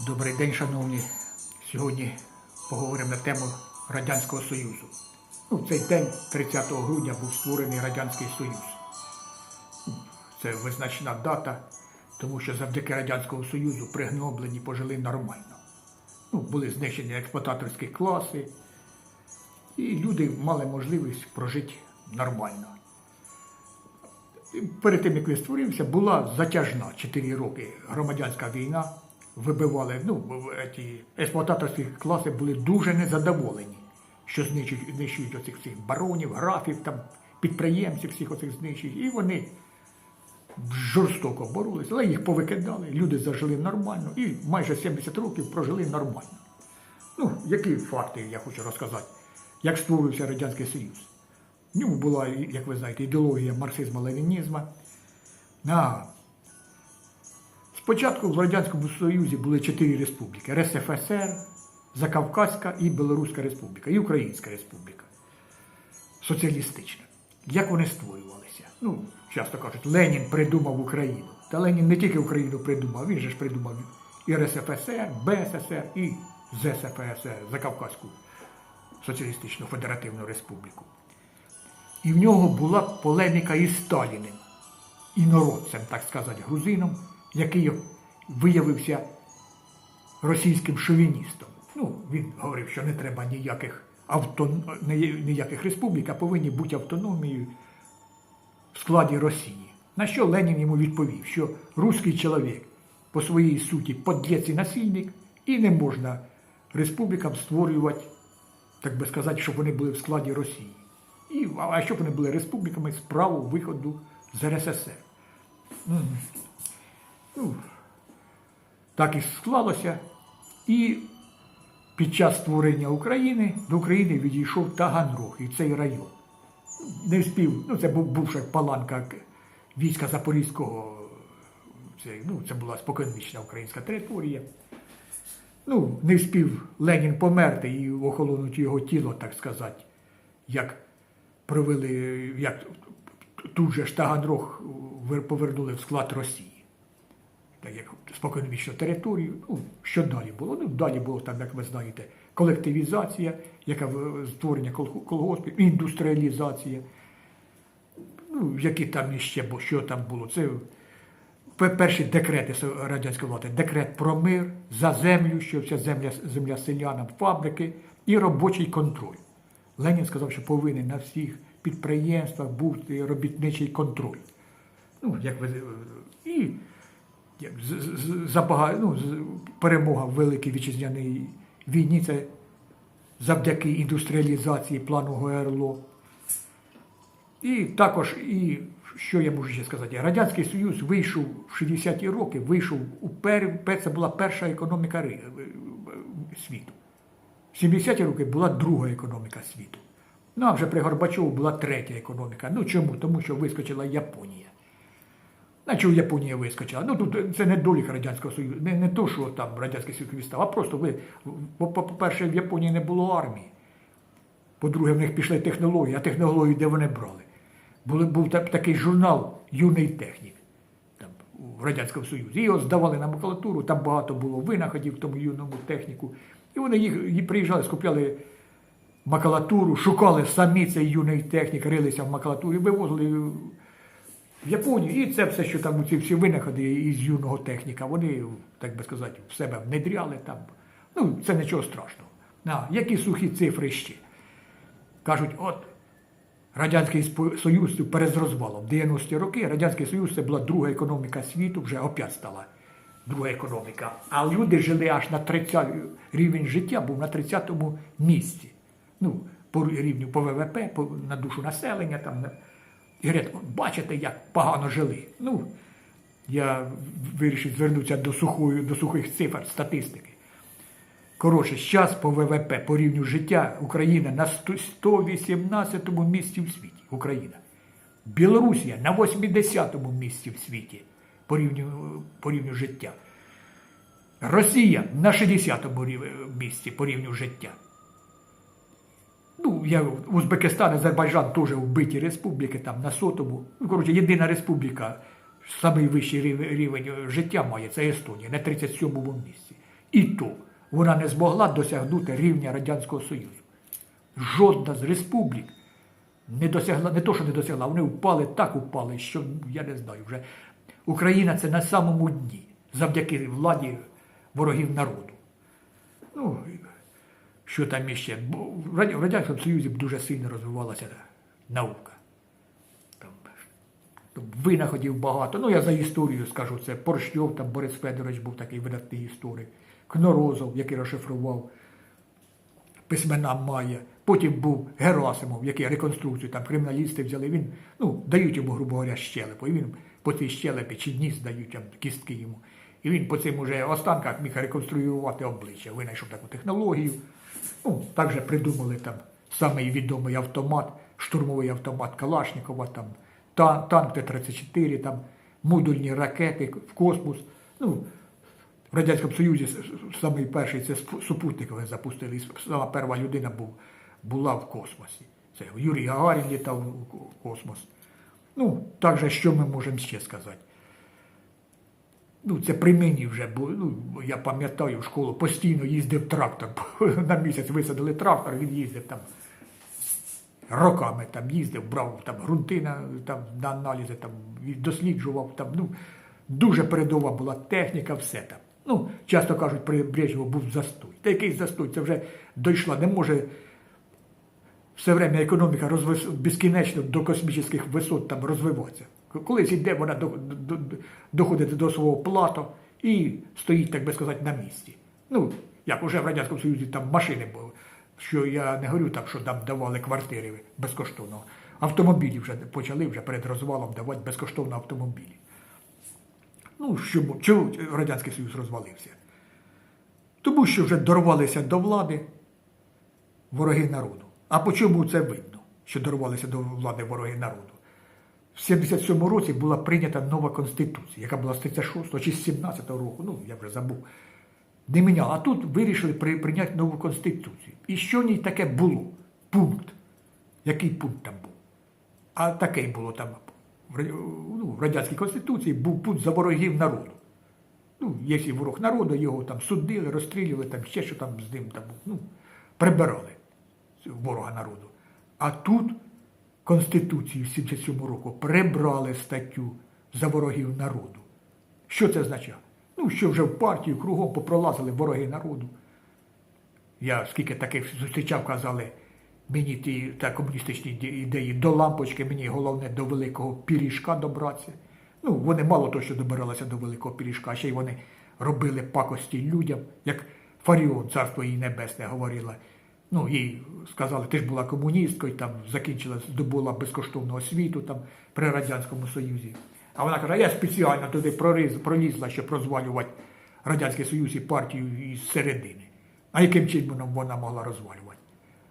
Добрий день, шановні. Сьогодні поговоримо на тему Радянського Союзу. Ну, в цей день, 30 грудня, був створений Радянський Союз. Це визначна дата, тому що завдяки Радянському Союзу пригноблені пожили нормально. Ну, були знищені експлуататорські класи, і люди мали можливість прожити нормально. Перед тим, як він створився, була затяжна 4 роки громадянська війна. Вибивали, ну, ті експлуататорські класи були дуже незадоволені, що знищують, знищують оцих всіх баронів, графів, там, підприємців всіх оцих знищують. І вони жорстоко боролися, але їх повикидали, люди зажили нормально і майже 70 років прожили нормально. Ну, які факти я хочу розказати, як створився Радянський Союз. В ньому була, як ви знаєте, ідеологія марксизму-ленінізму. Спочатку в Радянському Союзі були чотири республіки: РСФСР, Закавказька і Білоруська Республіка, і Українська Республіка. Соціалістична. Як вони створювалися? Ну, часто кажуть, Ленін придумав Україну. Та Ленін не тільки Україну придумав, він же ж придумав і РСФСР, БССР, і ЗСФСР, Закавказьку Соціалістичну Федеративну Республіку. І в нього була полеміка із Сталіним, інородцем, так сказати, грузином, який виявився російським шовіністом. Ну, він говорив, що не треба ніяких, автон... ніяких республік, а повинні бути автономією в складі Росії. На що Ленін йому відповів, що русський чоловік по своїй суті под'єць і насильник, і не можна республікам створювати, так би сказати, щоб вони були в складі Росії. І, а- щоб вони були республіками з праву виходу з РССР. Ну, так і склалося. І під час створення України до України відійшов Таганрог і цей район. Не встиг, ну це був бувша паланка війська Запорізького. Це, ну, це була споконвічна українська територія. Ну, не встиг Ленін померти і охолонути його тіло, так сказати, як провели, як тут же Таганрог повернули в склад Росії так як споконвічну територію. Ну, що далі було? Ну, далі було там, як ви знаєте, колективізація, яка створення колгоспів, індустріалізація. Ну, які там іще, бо що там було? Це перші декрети радянської влади. Декрет про мир, за землю, що вся земля, земля селянам, фабрики і робочий контроль. Ленін сказав, що повинен на всіх підприємствах бути робітничий контроль. Ну, як ви, і забага- ну, перемога в Великій Вітчизняній війні це завдяки індустріалізації плану ГРЛО. І також, і що я можу ще сказати, Радянський Союз вийшов в 60-ті роки, вийшов у пер, це була перша економіка світу. В 70-ті роки була друга економіка світу. Ну, а вже при Горбачову була третя економіка. Ну чому? Тому що вискочила Японія. А чого Японія вискочила? Ну тут це не долік Радянського Союзу, не, не то, що там Радянський Союз відстав, а просто ви, по- по- по-перше, в Японії не було армії. По-друге, в них пішли технології, а технології де вони брали? Були, був та- такий журнал Юний технік там, в Радянському Союзі. Його здавали на макулатуру, там багато було винаходів в тому юному техніку. І вони їх приїжджали, скупляли макулатуру, шукали самі цей юний технік, рилися в макулатурі, вивозили в Японію. І це все, що там ці всі винаходи із юного техніка, вони, так би сказати, в себе внедряли там. Ну, це нічого страшного. А, які сухі цифри ще. Кажуть, от Радянський Союз перед розвалом. 90-ті роки Радянський Союз це була друга економіка світу, вже опять стала друга економіка. А люди жили аж на 30 рівень життя був на 30-му місці. Ну, по рівню по ВВП, по, на душу населення. Там, на- і говорять, бачите, як погано жили. Ну, я вирішив звернутися до, сухої, до сухих цифр, статистики. Коротше, зараз по ВВП, по рівню життя Україна на 100 118 місці в світі. Україна. Білорусія на 80-му місці в світі по рівню, по рівню життя. Росія на 60 рів- місці по рівню життя. Ну, я Узбекистан, Азербайджан теж вбиті республіки, там на сотому. Ну, коротше, єдина республіка, самий вищий рів- рівень життя має, це Естонія, на 37-му місці. І то вона не змогла досягнути рівня Радянського Союзу. Жодна з республік не досягла, не то, що не досягла, вони впали, так упали, що я не знаю вже. Україна це на самому дні, завдяки владі ворогів народу. Ну, що там іще? Бо В Радянському Союзі дуже сильно розвивалася наука. Там, винаходів багато. Ну, я за історію скажу, це Поршньов, там Борис Федорович був такий видатний історик, Кнорозов, який розшифрував письмена Майя. Потім був Герасимов, який реконструкцію, там криміналісти взяли. Він, ну, дають йому, грубо говоря, щелепу. І він по цій щелепі чи ніс дають там кістки йому. І він по цим уже останках міг реконструювати обличчя. Винайшов таку технологію. Ну, також придумали там самий відомий автомат, штурмовий автомат Калашникова, там тан- танк Т-34, там модульні ракети в космос. Ну, в Радянському Союзі самий перший це супутникове запустили. І Сама перша людина був, була в космосі. Це Юрій Гагарін літав у космос. Ну, так же, що ми можемо ще сказати? Ну, це при мені вже було. Ну, я пам'ятаю, в школу постійно їздив трактор. На місяць висадили трактор, він їздив там роками там їздив, брав там ґрунти на, там, на аналізи, там, досліджував. Там, ну, дуже передова була техніка, все там. Ну, часто кажуть, при Брежнєву був застой. Та який застой? Це вже дійшла, не може все время економіка розвис... безкінечно до космічних висот там розвиватися. Колись йде, вона до... До... до- доходить до свого плато і стоїть, так би сказати, на місці. Ну, як уже в Радянському Союзі там машини були, що я не говорю там, що там давали квартири безкоштовно. Автомобілі вже почали вже перед розвалом давати безкоштовно автомобілі. Ну, що, чому Радянський Союз розвалився? Тому що вже дорвалися до влади вороги народу. А по чому це видно, що дорвалися до влади вороги народу? В 77 році була прийнята нова конституція, яка була з 36 чи з 17 року, ну я вже забув. Не міняла. А тут вирішили при- прийняти нову конституцію. І що в ній таке було? Пункт. Який пункт там був? А такий було там ну, в радянській конституції був пункт за ворогів народу. Ну, якщо ворог народу, його там судили, розстрілювали, там ще що там з ним там, ну, прибирали ворога народу. А тут Конституції в 77 року прибрали статтю за ворогів народу. Що це означає? Ну, що вже в партію кругом попролазили вороги народу. Я скільки таких зустрічав, казали, мені ті та комуністичні ідеї до лампочки, мені головне до великого пиріжка добратися. Ну, вони мало того, що добиралися до великого пиріжка, а ще й вони робили пакості людям, як Фаріон, царство її небесне, говорила. Ну, їй сказали, ти ж була комуністкою, там закінчила, здобула безкоштовну освіту там при Радянському Союзі. А вона каже, я спеціально туди проріз, пролізла, щоб розвалювати Радянський Союз і партію із середини. А яким чином вона могла розвалювати?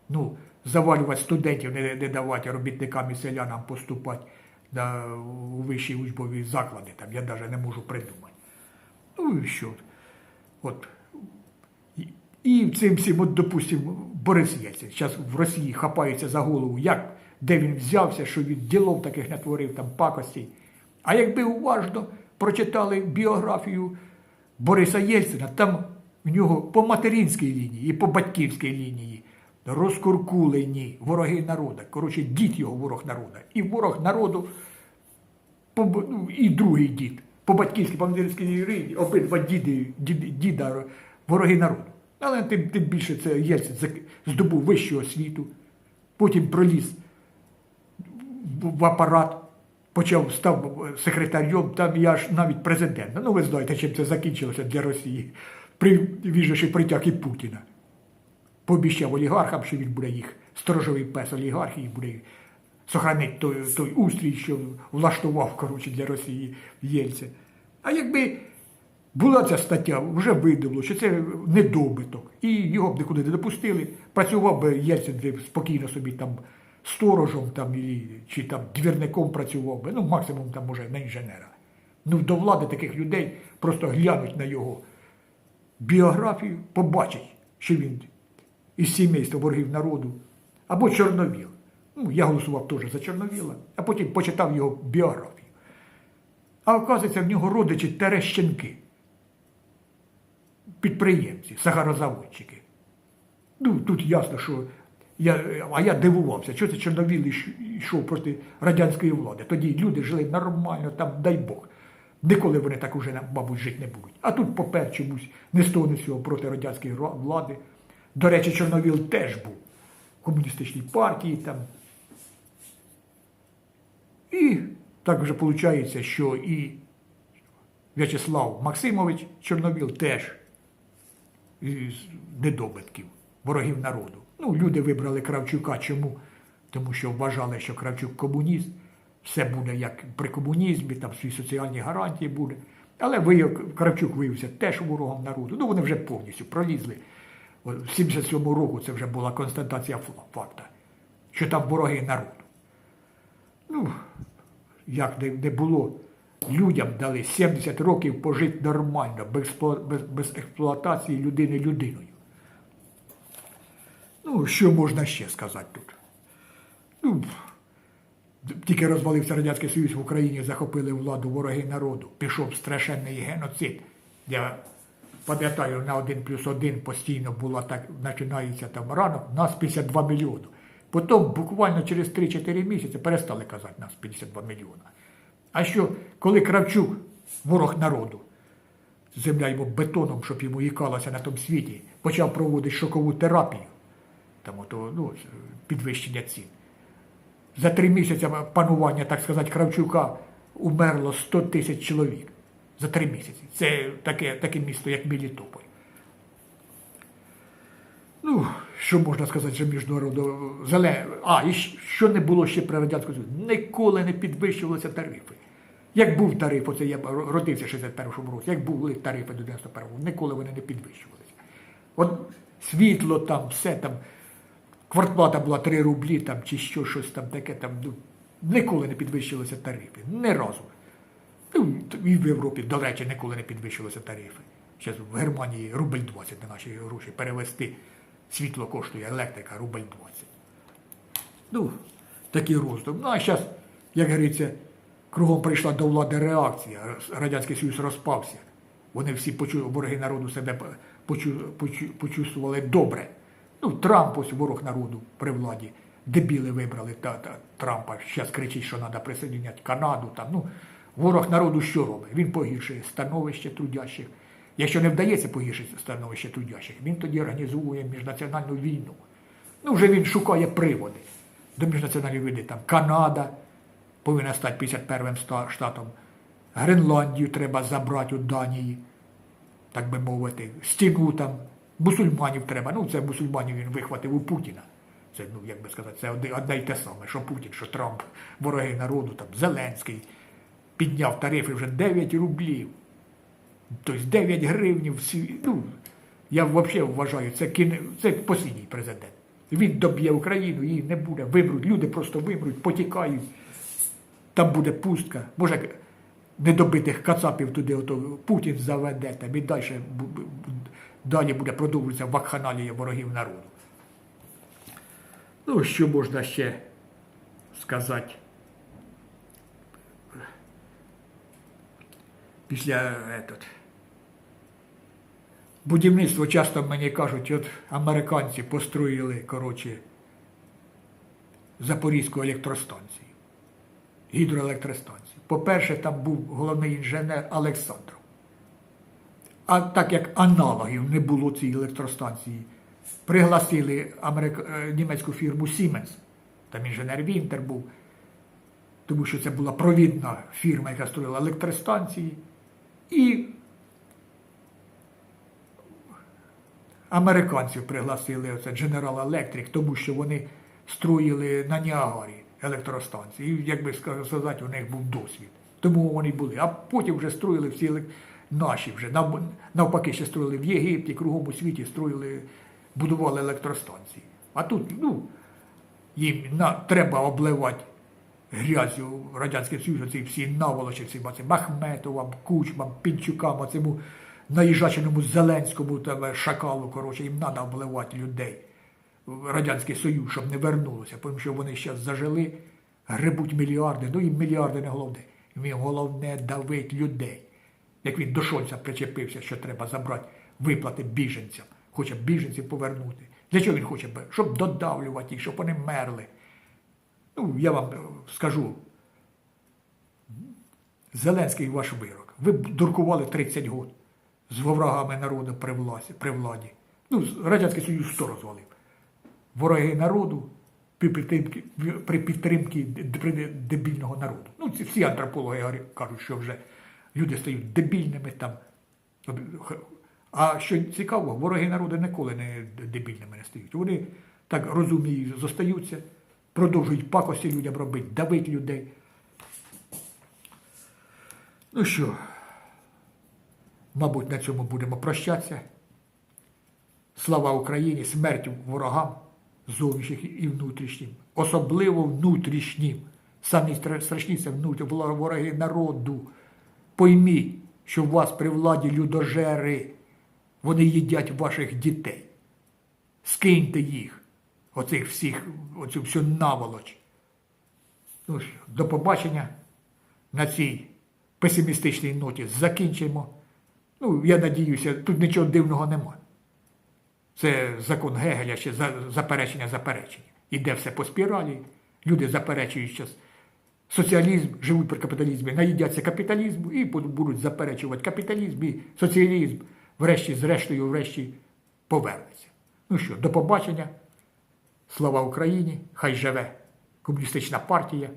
Ну, завалювати студентів, не, не давати робітникам і селянам поступати на, у вищі учбові заклади, там я навіть не можу придумати. Ну і що? От. І- І цим всім, от, допустимо, Борис Єльцин, зараз в Росії хапаються за голову, як, де він взявся, що він ділов таких натворив, там пакостей. А якби уважно прочитали біографію Бориса Єльцина, там в нього по материнській лінії і по батьківській лінії розкуркулені вороги народу. Коротше, дід його ворог народу. І ворог народу, ну, і другий дід. По батьківській, по материнській лінії, обидва діди, діда вороги народу. Але тим, тим більше це Єльцин здобув вищу освіту, потім проліз в апарат, почав став секретарем, там я ж навіть президент. Ну, ви знаєте, чим це закінчилося для Росії. При, він же ще притяг і Путіна. Пообіщав олігархам, що він буде їх сторожовий пес олігархії, буде сохранити той, той устрій, що влаштував коротше, для Росії Єльцин. А якби була ця стаття, вже видало, що це недобиток, і його б нікуди не допустили. Працював би Єльцин спокійно собі там сторожем там, чи там двірником працював би, ну максимум там може на інженера. Ну до влади таких людей просто глянуть на його біографію, побачать, що він із сімейства ворогів народу, або Чорновіл. Ну, я голосував теж за Чорновіла, а потім почитав його біографію. А оказується, в нього родичі Терещенки. Підприємці, сахарозаводчики. Ну, тут ясно, що я, а я дивувався, що це Чорновіл йшов проти радянської влади. Тоді люди жили нормально, там, дай Бог. Ніколи вони так уже, мабуть, жити не будуть. А тут попер чомусь не того, цього проти радянської влади. До речі, Чорновіл теж був в комуністичній партії там. І так вже виходить, що і В'ячеслав Максимович Чорновіл теж недобитків, ворогів народу. Ну, люди вибрали Кравчука. Чому? Тому що вважали, що Кравчук комуніст, все буде як при комунізмі, там всі соціальні гарантії буде. Але вияв- Кравчук виявився теж ворогом народу. Ну, вони вже повністю пролізли. В 77-му року це вже була констатація фа- факта, що там вороги народу. Ну, як не було, людям дали 70 років пожити нормально, без, без, без експлуатації людини людиною. Ну, що можна ще сказати тут? Ну, тільки розвалився Радянський Союз в Україні, захопили владу вороги народу, пішов страшенний геноцид. Я пам'ятаю, на один плюс один постійно була так, починається там ранок, нас 52 мільйони. Потім буквально через 3-4 місяці перестали казати нас 52 мільйони. А що, коли Кравчук, ворог народу, земля йому бетоном, щоб йому їкалося на тому світі, почав проводити шокову терапію, там ото, ну, підвищення цін. За три місяці панування, так сказати, Кравчука умерло 100 тисяч чоловік. За три місяці. Це таке, таке місто, як Мелітополь. Ну, що можна сказати, що міжнародно зеле. А, і що не було ще при Радянському Союзі? Ніколи не підвищувалися тарифи. Як був тариф, оце я родився в 61-му році, як були тарифи до 91-го, ніколи вони не підвищувалися. От світло там, все там, квартплата була 3 рублі там, чи що, щось там таке, там, ну, ніколи не підвищувалися тарифи. Ні разу. Ну, і в Європі, до речі, ніколи не підвищувалися тарифи. Зараз в Германії рубль 20 на наші гроші перевести. Світло коштує, електрика рубль 20. Ну, такий роздум. Ну, а зараз, як говориться, кругом прийшла до влади реакція. Радянський Союз розпався. Вони всі почу, вороги народу себе почу, почу, почувствували добре. Ну, Трамп ось ворог народу при владі. Дебіли вибрали та, та, Трампа. Зараз кричить, що треба присоединяти Канаду. Там. Ну, ворог народу що робить? Він погіршує становище трудящих. Якщо не вдається погіршити становище трудящих, він тоді організує міжнаціональну війну. Ну, вже він шукає приводи до міжнаціональної війни. Там Канада повинна стати 51-м штатом. Гренландію треба забрати у Данії, так би мовити, стіну там, мусульманів треба. Ну, це мусульманів він вихватив у Путіна. Це, ну, як би сказати, це одне, й те саме, що Путін, що Трамп, вороги народу, там, Зеленський підняв тарифи вже 9 рублів. Тобто 9 гривнів. Ну, я взагалі вважаю, це, кіне, це послідній президент. Він доб'є Україну, її не буде. Вимруть, люди просто вимруть, потікають. Там буде пустка. Може, недобитих кацапів туди ото Путін заведе, там і далі, далі буде продовжуватися вакханалія ворогів народу. Ну, що можна ще сказати? Після этот, будівництво часто мені кажуть, от американці построїли, коротше, Запорізьку електростанцію, гідроелектростанцію. По-перше, там був головний інженер Олександров. А так як аналогів не було цієї електростанції, пригласили америк... е, німецьку фірму Siemens, там інженер Вінтер був, тому що це була провідна фірма, яка строїла електростанції. І американців пригласили оце General Electric, тому що вони строїли на Ніагарі електростанції. Як би сказати, у них був досвід. Тому вони були. А потім вже строїли всі наші вже. Навпаки, ще строїли в Єгипті, кругом у світі строїли, будували електростанції. А тут, ну, їм на, треба обливати грязю Радянським Союзом, ці всі наволочі, всі цим Ахметовам, Кучмам, Пінчукам, оцьому наїжаченому Зеленському там, шакалу, коротше, їм треба обливати людей Радянський Союз, щоб не вернулося, тому що вони зараз зажили, гребуть мільярди, ну їм мільярди не головне. Їм головне давить людей. як він до Шольца причепився, що треба забрати виплати біженцям, хоче біженців повернути. Для чого він хоче? Щоб додавлювати їх, щоб вони мерли. Ну, я вам скажу, Зеленський ваш вирок. Ви дуркували 30 років з ворогами народу при владі. Ну, Радянський Союз що розвалив? Вороги народу при підтримці, дебільного народу. Ну, ці всі антропологи кажуть, що вже люди стають дебільними там. А що цікаво, вороги народу ніколи не дебільними не стають. Вони так розумні зостаються, продовжують пакості людям робити, давити людей. Ну що, мабуть, на цьому будемо прощатися. Слава Україні, смерть ворогам зовнішніх і внутрішнім, особливо внутрішнім. Самі страшні це внутрі вороги народу. Пойміть, що у вас при владі людожери, вони їдять ваших дітей. Скиньте їх, оцих всіх, оцю всю наволоч. Ну що, до побачення на цій песимістичній ноті закінчимо. Ну, я надіюся, тут нічого дивного немає. Це закон Гегеля, ще заперечення заперечення. Іде все по спіралі. Люди заперечують зараз соціалізм, живуть при капіталізмі, наїдяться капіталізму і будуть заперечувати капіталізм і соціалізм, врешті, зрештою, врешті повернеться. Ну що, до побачення. Слава Україні! Хай живе комуністична партія!